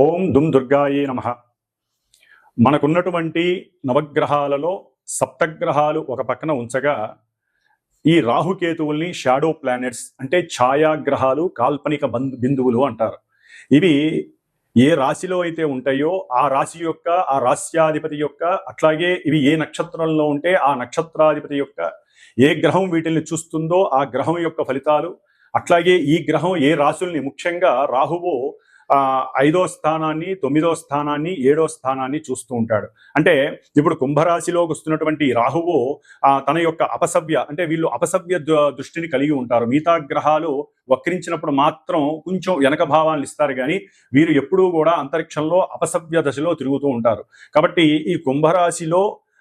ఓం దుమ్ దుర్గాయే నమ. మనకున్నటువంటి నవగ్రహాలలో సప్తగ్రహాలు ఒక పక్కన ఉంచగా ఈ రాహుకేతువుల్ని షాడో ప్లానెట్స్ అంటే ఛాయాగ్రహాలు కాల్పనిక బంధు బిందువులు అంటారు. ఇవి ఏ రాశిలో అయితే ఉంటాయో ఆ రాశి యొక్క ఆ రాశ్యాధిపతి యొక్క అట్లాగే ఇవి ఏ నక్షత్రంలో ఉంటే ఆ నక్షత్రాధిపతి యొక్క ఏ గ్రహం వీటిని చూస్తుందో ఆ గ్రహం యొక్క ఫలితాలు అట్లాగే ఈ గ్రహం ఏ రాశుల్ని ముఖ్యంగా రాహువు ఐదో స్థానాన్ని తొమ్మిదో స్థానాన్ని ఏడో స్థానాన్ని చూస్తూ ఉంటాడు. అంటే ఇప్పుడు కుంభరాశిలోకి వస్తున్నటువంటి రాహువు తన యొక్క అపసవ్య అంటే వీళ్ళు అపసవ్య దృష్టిని కలిగి ఉంటారు. మిగతా గ్రహాలు వక్రించినప్పుడు మాత్రం కొంచెం వెనక భావాలను ఇస్తారు కానీ వీరు ఎప్పుడూ కూడా అంతరిక్షంలో అపసవ్య దశలో తిరుగుతూ ఉంటారు. కాబట్టి ఈ కుంభరాశిలో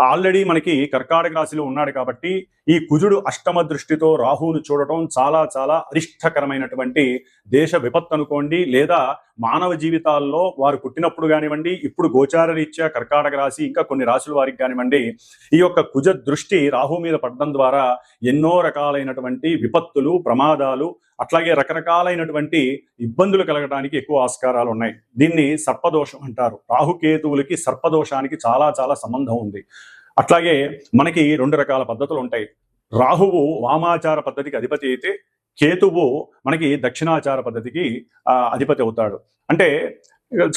ఆల్రెడీ మనకి కర్కాటక రాశిలో ఉన్నాడు కాబట్టి ఈ కుజుడు అష్టమ దృష్టితో రాహువును చూడటం చాలా చాలా అరిష్టకరమైనటువంటి దేశ విపత్తు అనుకోండి. లేదా మానవ జీవితాల్లో వారు పుట్టినప్పుడు కానివ్వండి ఇప్పుడు గోచార రీత్యా కర్కాటక రాశి ఇంకా కొన్ని రాశుల వారికి కానివ్వండి ఈ యొక్క కుజ దృష్టి రాహు మీద పడడం ద్వారా ఎన్నో రకాలైనటువంటి విపత్తులు ప్రమాదాలు అట్లాగే రకరకాలైనటువంటి ఇబ్బందులు కలగడానికి ఎక్కువ ఆస్కారాలు ఉన్నాయి. దీన్ని సర్పదోషం అంటారు. రాహుకేతువులకి సర్పదోషానికి చాలా చాలా సంబంధం ఉంది. అట్లాగే మనకి రెండు రకాల పద్ధతులు ఉంటాయి. రాహువు వామాచార పద్ధతికి అధిపతి అయితే కేతువు మనకి దక్షిణాచార పద్ధతికి అధిపతి అవుతాడు. అంటే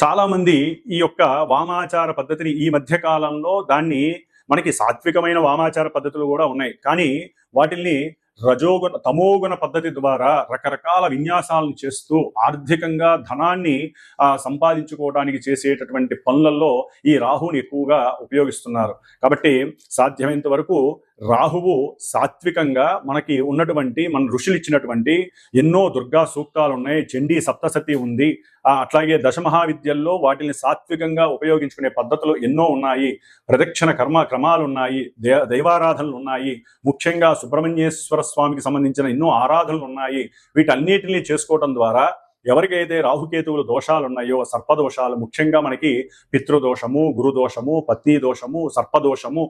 చాలామంది ఈ యొక్క వామాచార పద్ధతిని ఈ మధ్య కాలంలో దాన్ని మనకి సాత్వికమైన వామాచార పద్ధతులు కూడా ఉన్నాయి. కానీ వాటిల్ని రజోగుణ తమోగుణ పద్ధతి ద్వారా రకరకాల విన్యాసాలను చేస్తూ ఆర్థికంగా ధనాన్ని ఆ, సంపాదించుకోవడానికి చేసేటటువంటి పనులలో ఈ రాహుని ఎక్కువగా ఉపయోగిస్తున్నారు. కాబట్టి సాధ్యమైనంత వరకు రాహువు సాత్వికంగా మనకి ఉన్నటువంటి మన ఋషులు ఇచ్చినటువంటి ఎన్నో దుర్గా సూక్తాలు ఉన్నాయి చండీ సప్తసతి ఉంది. అట్లాగే దశమహావిద్యల్లో వాటిని సాత్వికంగా ఉపయోగించుకునే పద్ధతులు ఎన్నో ఉన్నాయి. ప్రదక్షిణ కర్మ క్రమాలు ఉన్నాయి దే దైవారాధనలు ఉన్నాయి ముఖ్యంగా సుబ్రహ్మణ్యేశ్వర స్వామికి సంబంధించిన ఎన్నో ఆరాధనలు ఉన్నాయి వీటన్నిటిని చేసుకోవటం ద్వారా ఎవరికైతే రాహుకేతువుల దోషాలు ఉన్నాయో సర్పదోషాలు ముఖ్యంగా మనకి పితృదోషము గురుదోషము పత్ని దోషము సర్పదోషము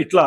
ఇట్లా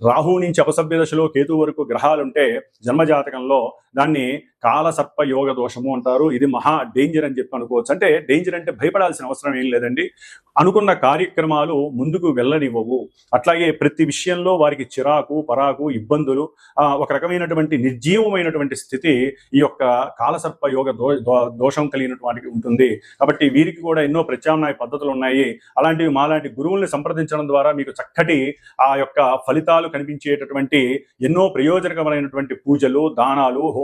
రాహు నుంచి అపసభ్య దశలో కేతు వరకు గ్రహాలుంటే జన్మజాతకంలో దాన్ని కాలసర్ప యోగ దోషము అంటారు. ఇది మహా డేంజర్ అని చెప్పి అనుకోవచ్చు. అంటే డేంజర్ అంటే భయపడాల్సిన అవసరం ఏం లేదండి. అనుకున్న కార్యక్రమాలు ముందుకు వెళ్ళనివ్వవు. అట్లాగే ప్రతి విషయంలో వారికి చిరాకు పరాకు ఇబ్బందులు ఆ, ఒక రకమైనటువంటి నిర్జీవమైనటువంటి స్థితి ఈ యొక్క కాలసర్ప యోగ దోషం కలిగినటువంటి ఉంటుంది. కాబట్టి వీరికి కూడా ఎన్నో ప్రత్యామ్నాయ పద్ధతులు ఉన్నాయి. అలాంటివి మాలాంటి గురువుల్ని సంప్రదించడం ద్వారా మీకు చక్కటి ఆ యొక్క ఫలితాలు కనిపించేటటువంటి ఎన్నో ప్రయోజనకరమైనటువంటి పూజలు దానాలు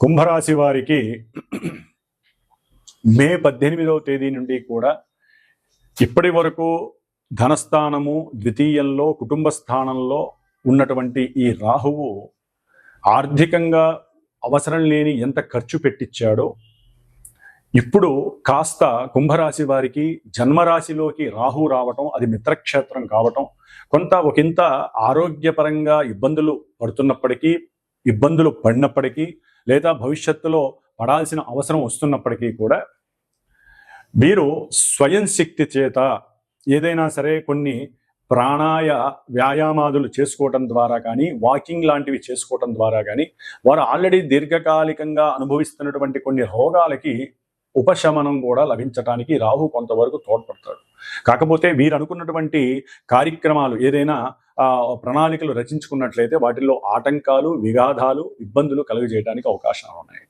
కుంభరాశి వారికి మే పద్దెనిమిదవ తేదీ నుండి కూడా ఇప్పటి వరకు ధనస్థానము ద్వితీయంలో కుటుంబ స్థానంలో ఉన్నటువంటి ఈ రాహువు ఆర్థికంగా అవసరం లేని ఎంత ఖర్చు పెట్టించాడో ఇప్పుడు కాస్త కుంభరాశి వారికి జన్మరాశిలోకి రాహు రావటం అది మిత్రక్షేత్రం కావటం కొంత ఒకంత ఆరోగ్యపరంగా ఇబ్బందులు పడుతున్నప్పటికీ ఇబ్బందులు పడినప్పటికీ లేదా భవిష్యత్తులో పడాల్సిన అవసరం వస్తున్నప్పటికీ కూడా వీరు స్వయం శక్తి చేత ఏదైనా సరే కొన్ని ప్రాణాయ వ్యాయామాదులు చేసుకోవటం ద్వారా కానీ వాకింగ్ లాంటివి చేసుకోవటం ద్వారా కానీ వారు ఆల్రెడీ దీర్ఘకాలికంగా అనుభవిస్తున్నటువంటి కొన్ని రోగాలకి ఉపశమనం కూడా లభించటానికి రాహు కొంతవరకు తోడ్పడతాడు. కాకపోతే వీరు అనుకున్నటువంటి కార్యక్రమాలు ఏదైనా ప్రణాళికలు రచించుకున్నట్లయితే వాటిల్లో ఆటంకాలు విఘాతాలు ఇబ్బందులు కలుగజేయడానికి అవకాశాలు ఉన్నాయి.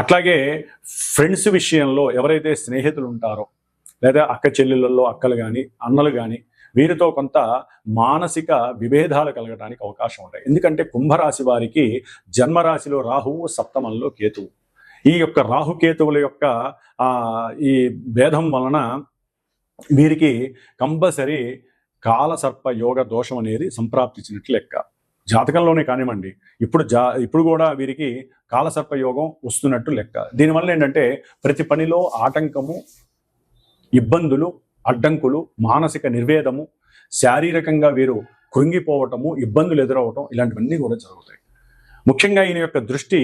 అట్లాగే ఫ్రెండ్స్ విషయంలో ఎవరైతే స్నేహితులు ఉంటారో లేదా అక్క చెల్లెళ్ళల్లో అక్కలు కానీ అన్నలు కానీ వీరితో కొంత మానసిక విభేదాలు కలగడానికి అవకాశం ఉంటాయి. ఎందుకంటే కుంభరాశి వారికి జన్మరాశిలో రాహువు సప్తమంలో కేతువు. ఈ యొక్క రాహుకేతువుల యొక్క ఈ భేదం వలన వీరికి కంపల్సరీ కాలసర్ప యోగ దోషం అనేది సంప్రాప్తించినట్లు లెక్క. జాతకంలోనే కానివ్వండి ఇప్పుడు జా ఇప్పుడు కూడా వీరికి కాలసర్ప యోగం వస్తున్నట్టు లెక్క. దీనివల్ల ఏంటంటే ప్రతి పనిలో ఆటంకము ఇబ్బందులు అడ్డంకులు మానసిక నిర్వేదము శారీరకంగా వీరు కృంగిపోవటము ఇబ్బందులు ఎదురవటం ఇలాంటివన్నీ కూడా జరుగుతాయి. ముఖ్యంగా ఈయన యొక్క దృష్టి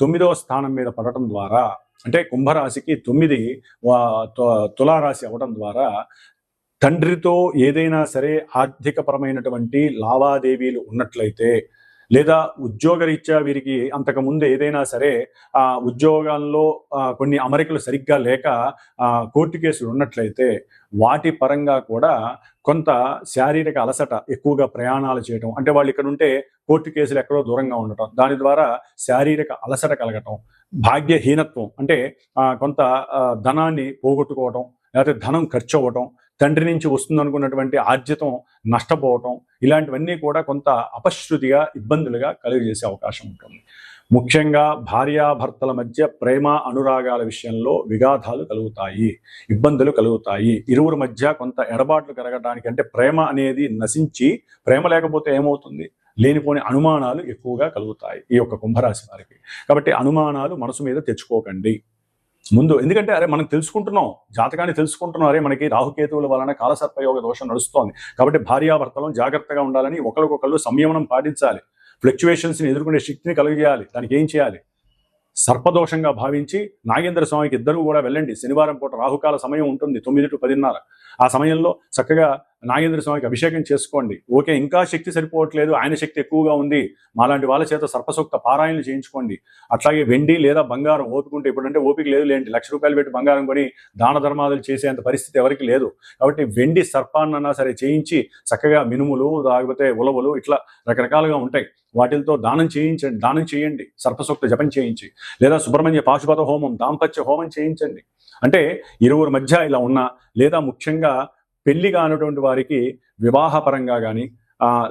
తొమ్మిదవ స్థానం మీద పడటం ద్వారా అంటే కుంభరాశికి తొమ్మిది తులారాశి అవడం ద్వారా తండ్రితో ఏదైనా సరే ఆర్థికపరమైనటువంటి లావాదేవీలు ఉన్నట్లయితే లేదా ఉద్యోగరీత్యా వీరికి అంతకుముందు ఏదైనా సరే ఆ ఉద్యోగాల్లో కొన్ని అమరికలు సరిగ్గా లేక కోర్టు కేసులు ఉన్నట్లయితే వాటి పరంగా కూడా కొంత శారీరక అలసట ఎక్కువగా ప్రయాణాలు చేయటం అంటే వాళ్ళు ఇక్కడ ఉంటే కోర్టు కేసులు ఎక్కడో దూరంగా ఉండటం దాని ద్వారా శారీరక అలసట కలగటం భాగ్యహీనత్వం అంటే కొంత ధనాన్ని పోగొట్టుకోవటం లేకపోతే ధనం ఖర్చు అవ్వటం తండ్రి నుంచి వస్తుందనుకున్నటువంటి ఆర్జితం నష్టపోవటం ఇలాంటివన్నీ కూడా కొంత అపశృతిగా ఇబ్బందులుగా కలుగజేసే అవకాశం ఉంటుంది. ముఖ్యంగా భార్యాభర్తల మధ్య ప్రేమ అనురాగాల విషయంలో విగాధాలు కలుగుతాయి ఇబ్బందులు కలుగుతాయి. ఇరువురి మధ్య కొంత ఎడబాట్లు కలగడానికి అంటే ప్రేమ అనేది నశించి ప్రేమ లేకపోతే ఏమవుతుంది? లేనిపోని అనుమానాలు ఎక్కువగా కలుగుతాయి ఈ యొక్క కుంభరాశి వారికి. కాబట్టి అనుమానాలు మనసు మీద తెచ్చుకోకండి. ముందు ఎందుకంటే అరే మనం తెలుసుకుంటున్నాం జాతకాన్ని తెలుసుకుంటున్నాం అరే మనకి రాహుకేతువుల వలన కాలసర్పయోగ దోషం నడుస్తోంది. కాబట్టి భార్యాభర్తలను జాగ్రత్తగా ఉండాలని ఒకరికొకళ్ళు సంయమనం పాటించాలి. ఫ్లక్చువేషన్స్ని ఎదుర్కొనే శక్తిని కలిగేయాలి దానికి ఏం చేయాలి? సర్పదోషంగా భావించి నాగేంద్ర స్వామికి ఇద్దరు కూడా వెళ్ళండి. శనివారం పూట రాహుకాల సమయం ఉంటుంది తొమ్మిది టు పదిన్నర. ఆ సమయంలో చక్కగా నాగేంద్ర స్వామికి అభిషేకం చేసుకోండి. ఓకే ఇంకా శక్తి సరిపోవట్లేదు ఆయన శక్తి ఎక్కువగా ఉంది మాలాంటి వాళ్ళ చేత సర్పసూక్త పారాయణలు చేయించుకోండి. అట్లాగే వెండి లేదా బంగారం ఓపుకుంటే ఇప్పుడంటే ఓపిక లేదు లేండి లక్ష రూపాయలు పెట్టి బంగారం కొని దాన ధర్మాదులు చేసేంత పరిస్థితి ఎవరికి లేదు. కాబట్టి వెండి సర్పాన్నన్నా సరే చేయించి చక్కగా మినుములు లేకపోతే ఉలవలు ఇట్లా రకరకాలుగా ఉంటాయి. వాటితో దానం చేయించండి దానం చేయండి సర్పసూక్త జపం చేయించి. లేదా సుబ్రహ్మణ్య పాశుపత హోమం దాంపత్య హోమం చేయించండి. అంటే ఇరువురు మధ్య ఇలా ఉన్న లేదా ముఖ్యంగా పెళ్ళి కానటువంటి వారికి వివాహపరంగా కానీ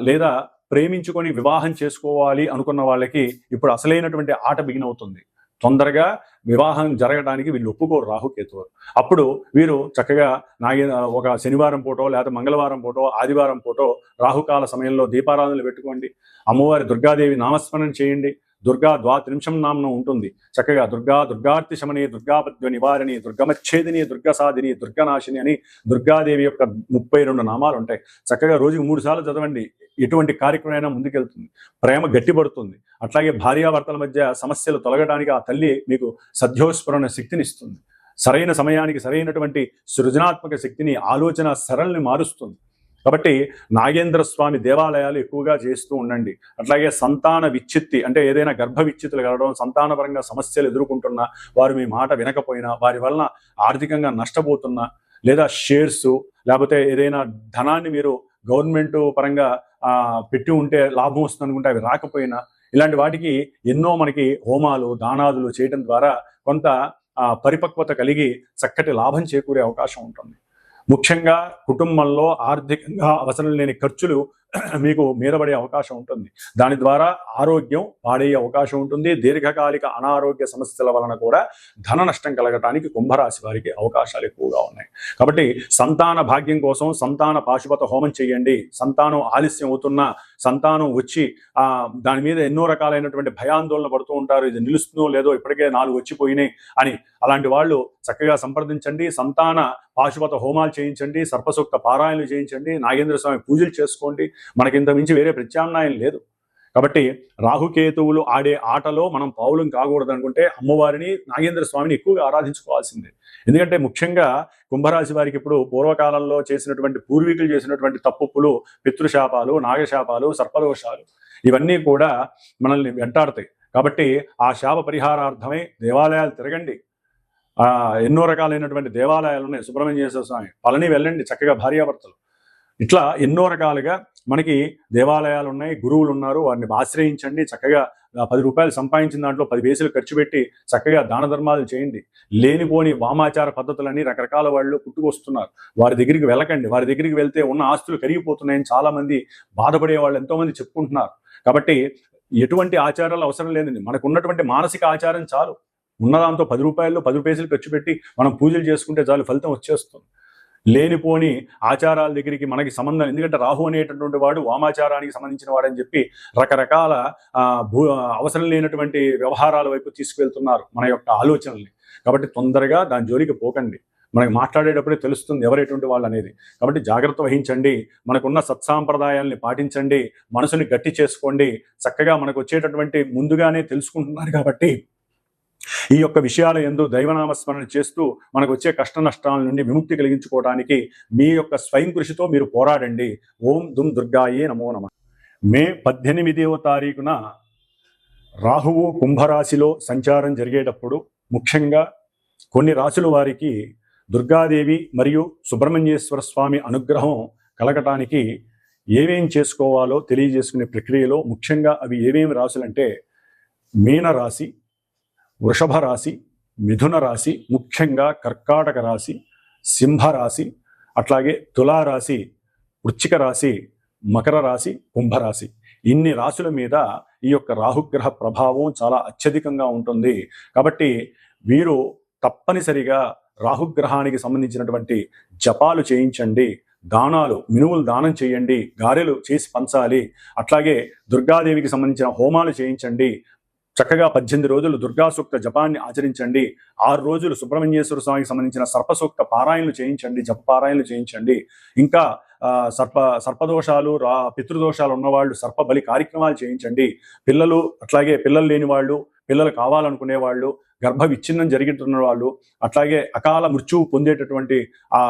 లేదా ప్రేమించుకొని వివాహం చేసుకోవాలి అనుకున్న వాళ్ళకి ఇప్పుడు అసలైనటువంటి ఆట బిగినవుతుంది తొందరగా వివాహం జరగడానికి వీళ్ళు ఒప్పుకోరు రాహుకేతువు అప్పుడు వీరు చక్కగా నాగే ఒక శనివారం పూటో లేదా మంగళవారం పూటో ఆదివారం పూటో రాహుకాల సమయంలో దీపారాధనలు పెట్టుకోండి. అమ్మవారి దుర్గాదేవి నామస్మరణ చేయండి. దుర్గా ద్వాత్రింశం నామ్నం ఉంటుంది. చక్కగా దుర్గా దుర్గార్తి శమని దుర్గాపద్య నివారిణి దుర్గమచ్ఛేదిని దుర్గసాధిని దుర్గనాశిని అని దుర్గాదేవి యొక్క ముప్పై రెండు నామాలు ఉంటాయి. చక్కగా రోజుకు మూడు సార్లు చదవండి. ఎటువంటి కార్యక్రమం అయినా ముందుకెళ్తుంది ప్రేమ గట్టిపడుతుంది. అట్లాగే భార్యాభర్తల మధ్య సమస్యలు తొలగడానికి ఆ తల్లి మీకు సద్యోస్ఫురణ శక్తిని ఇస్తుంది సరైన సమయానికి సరైనటువంటి సృజనాత్మక శక్తిని ఆలోచన సరళని మారుస్తుంది. కాబట్టి నాగేంద్ర స్వామి దేవాలయాలు ఎక్కువగా చేస్తూ ఉండండి. అట్లాగే సంతాన విచ్ఛిత్తి అంటే ఏదైనా గర్భ విచ్ఛిత్తులు కలగడం సంతానపరంగా సమస్యలు ఎదుర్కొంటున్నా వారు మీ మాట వినకపోయినా వారి వలన ఆర్థికంగా నష్టపోతున్నా లేదా షేర్స్ లేకపోతే ఏదైనా ధనాన్ని మీరు గవర్నమెంట్ పరంగా పెట్టి ఉంటే లాభం వస్తుంది అనుకుంటే అవి రాకపోయినా ఇలాంటి వాటికి ఎన్నో మనకి హోమాలు దానాదులు చేయడం ద్వారా కొంత పరిపక్వత కలిగి చక్కటి లాభం చేకూరే అవకాశం ఉంటుంది. ముఖ్యంగా కుటుంబంలో ఆర్థికంగా అవసరం లేని ఖర్చులు మీకు మీదపడే అవకాశం ఉంటుంది. దాని ద్వారా ఆరోగ్యం పాడయ్యే అవకాశం ఉంటుంది. దీర్ఘకాలిక అనారోగ్య సమస్యల వలన కూడా ధన నష్టం కలగటానికి కుంభరాశి వారికి అవకాశాలు ఎక్కువగా ఉన్నాయి. కాబట్టి సంతాన భాగ్యం కోసం సంతాన పాశుపత హోమం చేయండి. సంతానం ఆలస్యం అవుతున్నా సంతానం వచ్చి దాని మీద ఎన్నో రకాలైనటువంటి భయాందోళన పడుతూ ఉంటారు. ఇది నిలుస్తుందో లేదో ఇప్పటికే నాలుగు వచ్చిపోయినాయి అని అలాంటి వాళ్ళు చక్కగా సంప్రదించండి. సంతాన పాశుపత హోమాలు చేయించండి. సర్పసూక్త పారాయణలు చేయించండి. నాగేంద్ర స్వామి పూజలు చేసుకోండి. మనకి ఇంత మించి వేరే ప్రత్యామ్నాయం లేదు. కాబట్టి రాహుకేతువులు ఆడే ఆటలో మనం పావులం కాకూడదు అనుకుంటే అమ్మవారిని నాగేంద్ర స్వామిని ఎక్కువగా ఆరాధించుకోవాల్సిందే. ఎందుకంటే ముఖ్యంగా కుంభరాశి వారికి ఇప్పుడు పూర్వకాలంలో చేసినటువంటి పూర్వీకులు చేసినటువంటి తప్పులు పితృశాపాలు నాగశాపాలు సర్పదోషాలు ఇవన్నీ కూడా మనల్ని వెంటాడతాయి. కాబట్టి ఆ శాప పరిహారార్థమై దేవాలయాలు తిరగండి. ఆ ఎన్నో రకాలైనటువంటి దేవాలయాలు ఉన్నాయి. సుబ్రహ్మణ్యేశ్వర స్వామి పళని వెళ్ళండి చక్కగా భార్యాభర్తలు. ఇట్లా ఎన్నో రకాలుగా మనకి దేవాలయాలు ఉన్నాయి గురువులు ఉన్నారు వారిని ఆశ్రయించండి చక్కగా పది రూపాయలు సంపాదించిన దాంట్లో పది వేసులు ఖర్చు పెట్టి చక్కగా దాన ధర్మాలు చేయండి. లేనిపోని వామాచార పద్ధతులని రకరకాల వాళ్ళు పుట్టుకొస్తున్నారు. వారి దగ్గరికి వెళ్ళకండి. వారి దగ్గరికి వెళ్తే ఉన్న ఆస్తులు కరిగిపోతున్నాయని చాలా మంది బాధపడే వాళ్ళు ఎంతో మంది చెప్పుకుంటున్నారు. కాబట్టి ఎటువంటి ఆచారాలు అవసరం లేదండి. మనకు ఉన్నటువంటి మానసిక ఆచారం చాలు. ఉన్నదాంతో పది రూపాయలు పది రూపాయలు ఖర్చు పెట్టి మనం పూజలు చేసుకుంటే చాలు ఫలితం వచ్చేస్తుంది. లేనిపోని ఆచారాల దగ్గరికి మనకి సంబంధం ఎందుకంటే రాహు అనేటటువంటి వాడు వామాచారానికి సంబంధించిన వాడని చెప్పి రకరకాల భూ అవసరం లేనటువంటి వ్యవహారాల వైపు తీసుకువెళ్తున్నారు మన యొక్క ఆలోచనల్ని. కాబట్టి తొందరగా దాని జోలికి పోకండి. మనకి మాట్లాడేటప్పుడే తెలుస్తుంది ఎవరైనటువంటి వాళ్ళు అనేది. కాబట్టి జాగ్రత్త వహించండి. మనకున్న సత్సాంప్రదాయాల్ని పాటించండి. మనసుని గట్టి చేసుకోండి. చక్కగా మనకు వచ్చేటటువంటి ముందుగానే తెలుసుకుంటున్నారు కాబట్టి ఈ యొక్క విషయాల ఎందు దైవనామస్మరణ చేస్తూ మనకు వచ్చే కష్ట నష్టాల నుండి విముక్తి కలిగించుకోవడానికి మీ యొక్క స్వయం కృషితో మీరు పోరాడండి. ఓం దుమ్ దుర్గాయే నమో నమ. మే పద్దెనిమిదవ తారీఖున రాహువు కుంభరాశిలో సంచారం జరిగేటప్పుడు ముఖ్యంగా కొన్ని రాశుల వారికి దుర్గాదేవి మరియు సుబ్రహ్మణ్యేశ్వర స్వామి అనుగ్రహం కలగటానికి ఏమేం చేసుకోవాలో తెలియజేసుకునే ప్రక్రియలో ముఖ్యంగా అవి ఏమేమి రాశులంటే మీన రాశి వృషభ రాశి మిథున రాశి ముఖ్యంగా కర్కాటక రాశి సింహ రాశి అట్లాగే తులారాశి వృచ్చిక రాశి మకర రాశి కుంభరాశి. ఇన్ని రాశుల మీద ఈ యొక్క రాహుగ్రహ ప్రభావం చాలా అత్యధికంగా ఉంటుంది. కాబట్టి వీరు తప్పనిసరిగా రాహుగ్రహానికి సంబంధించినటువంటి జపాలు చేయించండి. దానాలు మినువులు దానం చేయండి. గారెలు చేసి పంచాలి. అట్లాగే దుర్గాదేవికి సంబంధించిన హోమాలు చేయించండి. చక్కగా పద్దెనిమిది రోజులు దుర్గాసూక్త జపాన్ని ఆచరించండి. ఆరు రోజులు సుబ్రహ్మణ్యేశ్వర స్వామికి సంబంధించిన సర్పసూక్త పారాయణలు చేయించండి జప పారాయణలు చేయించండి. ఇంకా సర్ప సర్పదోషాలు రా పితృదోషాలు ఉన్నవాళ్ళు సర్ప బలి కార్యక్రమాలు చేయించండి. పిల్లలు అట్లాగే పిల్లలు లేని వాళ్ళు పిల్లలు కావాలనుకునే వాళ్ళు గర్భ విచ్ఛిన్నం జరుగుతున్న వాళ్ళు అట్లాగే అకాల మృత్యువు పొందేటటువంటి ఆ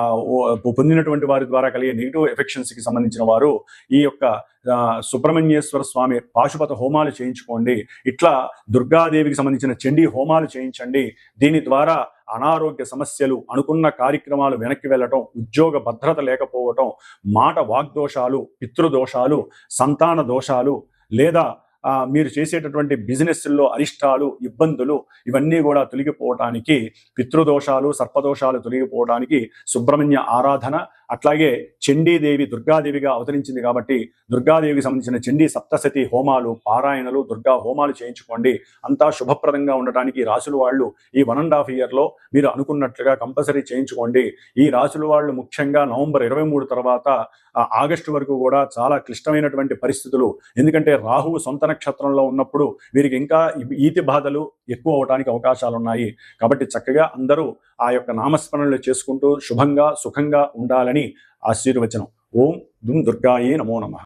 పొందినటువంటి వారి ద్వారా కలిగే నెగిటివ్ ఎఫెక్షన్స్కి సంబంధించిన వారు ఈ యొక్క సుబ్రహ్మణ్యేశ్వర స్వామి పాశుపత హోమాలు చేయించుకోండి. ఇట్లా దుర్గాదేవికి సంబంధించిన చండీ హోమాలు చేయించండి. దీని ద్వారా అనారోగ్య సమస్యలు అనుకున్న కార్యక్రమాలు వెనక్కి వెళ్ళటం ఉద్యోగ భద్రత లేకపోవటం మాట వాగ్దోషాలు పితృదోషాలు సంతాన దోషాలు లేదా మీరు చేసేటటువంటి బిజినెస్ల్లో అరిష్టాలు ఇబ్బందులు ఇవన్నీ కూడా తొలగిపోవటానికి పితృదోషాలు సర్పదోషాలు తొలగిపోవడానికి సుబ్రహ్మణ్య ఆరాధన అట్లాగే చండీదేవి దుర్గాదేవిగా అవతరించింది కాబట్టి దుర్గాదేవికి సంబంధించిన చండీ సప్తశతి హోమాలు పారాయణలు దుర్గా హోమాలు చేయించుకోండి. అంతా శుభప్రదంగా ఉండటానికి ఈ రాసుల వాళ్ళు ఈ వన్ అండ్ హాఫ్ ఇయర్లో మీరు అనుకున్నట్లుగా కంపల్సరీ చేయించుకోండి. ఈ రాసుల వాళ్ళు ముఖ్యంగా నవంబర్ ఇరవై మూడు తర్వాత ఆగస్టు వరకు కూడా చాలా క్లిష్టమైనటువంటి పరిస్థితులు. ఎందుకంటే రాహువు సొంత నక్షత్రంలో ఉన్నప్పుడు వీరికి ఇంకా ఈతి బాధలు ఎక్కువ అవడానికి అవకాశాలు ఉన్నాయి. కాబట్టి చక్కగా అందరూ ఆ యొక్క నామస్మరణలు చేసుకుంటూ శుభంగా సుఖంగా ఉండాలని అని ఆశీర్వచనం. ఓం దుం దుర్గాయే నమో నమః.